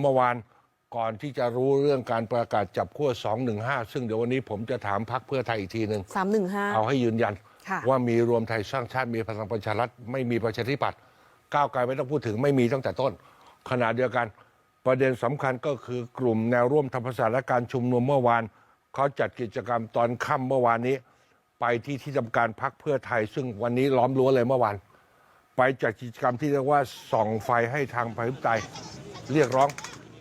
เมื่อวานก่อนที่จะรู้เรื่องการประกาศจับขั้ว215 ซึ่งเดี๋ยววันนี้ผมจะถามพักเพื่อไทยอีกทีหนึ่งสามหนึ่งห้าเอาให้ยืนยันค่ะว่ามีรวมไทยสร้างชาติมีพลังประชารัฐไม่มีประชาธิปัตย์ก้าวไกลไม่ต้องพูดถึงไม่มีตั้งแต่ต้น ขณะเดียวกัน ประเด็นสำคัญก็คือกลุ่มแนวร่วมธรรมศาสตร์และการชุมนุมเมื่อวานเขาจัดกิจกรรมตอนค่ำเมื่อวานนี้ ไปที่ที่ทำการพักเพื่อไทย ซึ่งวันนี้ล้อมรั้วเลยเมื่อวาน ไปจัดกิจกรรมที่เรียกว่าส่องไฟให้ทางประชาธิปไตย เรียกร้อง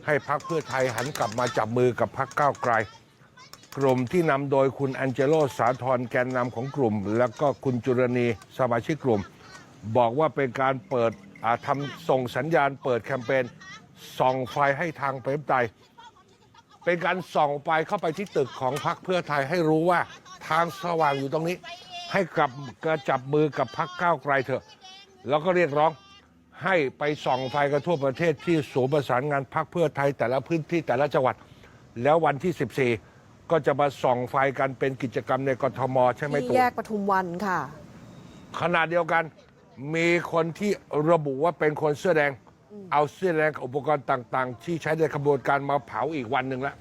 ให้พักเพื่อไทยหันกลับมาจับมือกับพักก้าวไกล กลุ่มที่นำโดยคุณแอนเจโลสาธรแกนนำของกลุ่ม แล้วก็คุณจุรณีสมาชิกกลุ่ม บอกว่าเป็นการเปิดทำส่งสัญญาณเปิดแคมเปญส่องไฟให้ทางประชาธิปไตยเป็นการส่องไฟเข้าไปที่ตึกของพรรคเพื่อไทยให้รู้ว่าทางสว่างอยู่ตรงนี้ ให้กลับกระจับมือกับพรรคก้าวไกลเถอะ แล้วก็เรียกร้อง ให้ไปส่องไฟกันทั่วประเทศที่ศูนย์ประสานงานพรรคเพื่อไทยแต่ละพื้นที่แต่ละจังหวัด แล้ววันที่ 14 ก็จะมาส่องไฟกันเป็นกิจกรรมในกทมใช่ไหมที่ตู่แยกปทุมวันค่ะ ขณะเดียวกันมีคนที่ระบุว่าเป็นคนเสื้อแดง เอาเสื้อแดงกับอุปกรณ์ต่าง ๆ ที่ใช้ในขบวนการมาเผาอีกวันหนึ่งแล้ว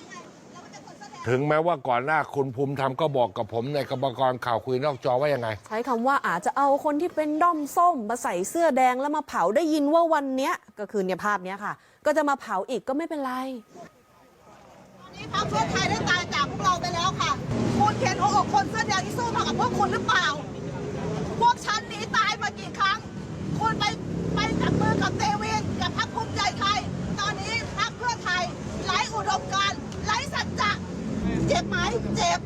ถึงแม้ว่าก่อนหน้าคุณภูมิธรรมก็บอกกับผมในกรรมกรข่าวคุยนอกจอว่ายังไง ใช้คำว่าอาจจะเอาคนที่เป็นด้อมส้มมาใส่เสื้อแดงแล้วมาเผาได้ยินว่าวันเนี้ยก็คือเนี่ยภาพเนี้ยค่ะ ก็จะมาเผาอีกก็ไม่เป็นไรนี่พรรคเพื่อไทยได้ตายจากพวกเราไปแล้วค่ะ คุณเห็นหัวอกคนเสื้อแดงที่สู้มากับพวกคุณหรือเปล่า พวกฉันหนีตายมากี่ครั้ง คุณไปไปจับมือกับเตวินกับพรรคภูมิใจไทย ตอนนี้พรรคเพื่อไทยไร้อุดมการณ์ไร้สัจจะเจ็บไหมเจ็บ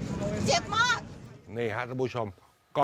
เจ็บมาก นี่ฮะท่านผู้ชม